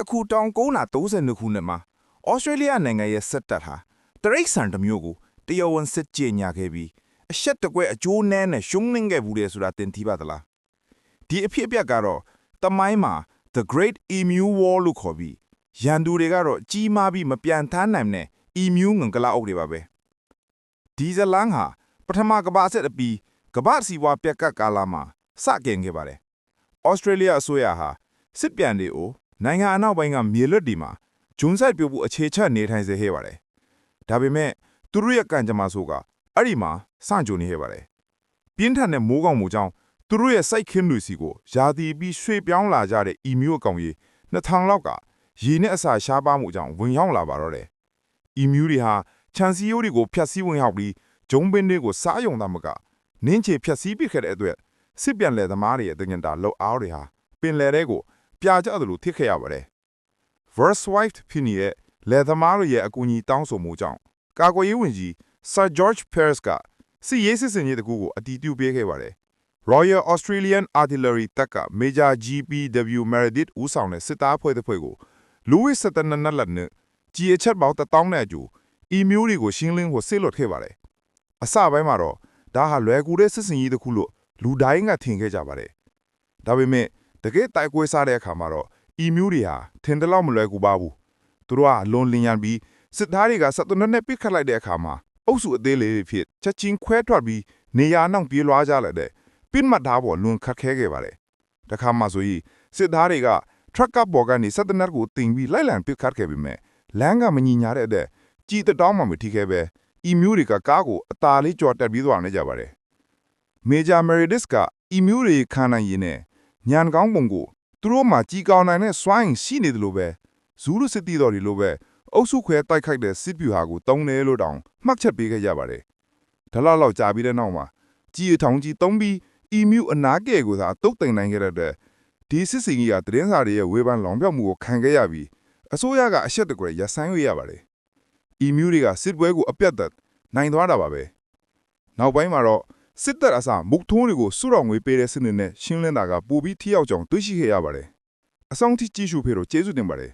တခုတောင်932ခုနှစ်မှာဩစတြေးလျနိုင်ငံရဲ့စစ်တပ်ဟာတရိတ်ဆန်တစ်မျိုးကိုတရားဝင်စစ်ကြေညာခဲ့ပြီးအရှက်တကွဲအကျိုးနဲနဲ့ရှုံးနှင်းခဲ့ဘူးလေဆိုတာသင်သိပါသလားဒီအဖြစ်အပျက်ကတော့တမိုင်းမှာ The Great Emu War လို့ခေါ်ပြီးရန်သူတွေကတော့ကြီးမားပြီးမပြန်ထမ်းနိုင်တဲ့ emu ငင်္ဂလာအုပ်တွေပါပဲဒီဇလန်ဟာပထမကမ္ဘာစစ်အပြီးကမ္ဘာစီးပွားပြက်ကတ်ကာလမှာစတင်ခဲ့ပါတယ်ဩစတြေးလျအစိုးရဟာစစ်ပြန်တွေကို နိုင်ငံအနောက်ပိုင်းကမြေလွတ်ဒီမှာဂျွန်ဆိုင်ပြုတ်ဖို့အခြေချနေထိုင်စေခဲ့ပါတယ်ဒါပေမဲ့သူတို့ရဲ့ကံကြမ္မာဆိုကအဲ့ဒီမှာစကြုံနေခဲ့ပါတယ်ပြင်းထန်တဲ့မိုးကောင်မှုကြောင့်သူတို့ရဲ့စိုက်ခင်းတွေစီကိုယာတီပြီးရွှေ့ပြောင်းလာကြတဲ့ emu အကောင်ကြီး2000လောက်ကရေနဲ့အစာရှားပါမှုကြောင့်ဝင်ရောက်လာပါတော့တယ် emu တွေဟာခြံစည်းရိုးတွေကိုဖျက်ဆီးဝင်ရောက်ပြီးဂျုံပင်းတွေကိုစားယုံသားမကနင်းချေဖျက်ဆီးပစ်ခဲ့တဲ့အတွက်စစ်ပြန်လေသမားတွေရဲ့တငင်တာလောက်အားတွေဟာပင်လယ်တွေကို ပြာကျသလိုထိခဲ့ရပါတယ် Verswife ဖြစ်နေတဲ့လေသမားတွေရဲ့အကူအညီတောင်းဆိုမှုကြောင့်ကာကွယ်ရေးဝန်ကြီး Sir George Pearce ကစီရေးစစ်စင်ရေးတကူကိုအတည်ပြုပေးခဲ့ပါတယ် Royal Australian Artillery တပ်က Major GPW Meredith ဦးဆောင်တဲ့စစ်သားဖွဲ့တစ်ဖွဲ့ကိုလူဝစ်စတနနလက်နဲ့ကြီးအချက်ပေါင်းတစ်တောင်းနဲ့အကျူအီမျိုးတွေကိုရှင်းလင်းဖို့ဆစ်လွတ်ခဲ့ပါတယ်အစပိုင်းမှာတော့ဒါဟာလွယ်ကူတဲ့စစ်စင်ရေးတစ်ခုလို့လူတိုင်းကထင်ခဲ့ကြပါတယ်ဒါပေမဲ့ တကယ်တိုက်ပွဲစားတဲ့အခါမှာတော့အီမျိုးတွေဟာထင်တယ်လို့မလွယ်ကူပါဘူးသူတို့ကအလွန်လင်းရန်ပြီးစစ်သားတွေကစက်တနနဲ့ပစ်ခတ်လိုက်တဲ့အခါမှာအုပ်စုအသေးလေးတွေဖြစ်ချက်ချင်းခွဲထွက်ပြီးနေရာနောက်ပြေးလွှားကြလိုက်တဲ့ပစ်မှတ်သားပေါ်လွန်ခတ်ခဲခဲ့ပါတယ်တခါမှဆိုရင်စစ်သားတွေက truck ကပေါ်ကနေစက်တနက်ကိုတင်ပြီးလိုက်လံပစ်ခတ်ခဲ့ပြီးမြဲလမ်းကမညီညာတဲ့အတွက်ကြည်တတောင်းမှမထိခဲ့ပဲအီမျိုးတွေကကားကိုအသာလေးကြော်တက်ပြီးသွားနေကြပါတယ်မေဂျာမယ်ရီဒစ်ကအီမျိုးတွေခံနိုင်ရင်နဲ့ ညံကောင်းပုံကိုသူတို့မှကြီးကောင်းနိုင်တဲ့စွိုင်းရှိနေတယ်လို့ပဲဇူးလူစစ်တီတော်တွေလိုပဲအုပ်စုခွဲတိုက်ခိုက်တဲ့စစ်ဗျူဟာကိုတုံးတယ်လို့တောင်မှတ်ချက်ပေးခဲ့ကြပါတယ်ဒါလောက်လောက်ကြာပြီးတဲ့နောက်မှာကြီးအထောင်ကြီးတုံးပြီးအီမျိုးအနာကဲကိုသာတုတ်တင်နိုင်ခဲ့တဲ့အတွက်ဒီစစ်စီကြီးကသတင်းစာတွေရဲ့ဝေဖန်လောင်ပြောက်မှုကိုခံခဲ့ရပြီးအစိုးရကအရှက်တကွယ်ရဆိုင်ရရပါတယ်အီမျိုးတွေကစစ်ပွဲကိုအပြတ်သက်နိုင်သွားတာပါပဲနောက်ပိုင်းမှာတော့ စစ်တပ်အစားမုတ်ထုံးတွေကိုစုတော်ငွေပေးတဲ့စနစ်နဲ့ရှင်းလင်းတာကပိုပြီးထိရောက်ကြောင်တွေ့ရှိခဲ့ရပါတယ်အဆောင်ထိကြည့်ရှုဖေလို့ကျေးဇူးတင်ပါတယ်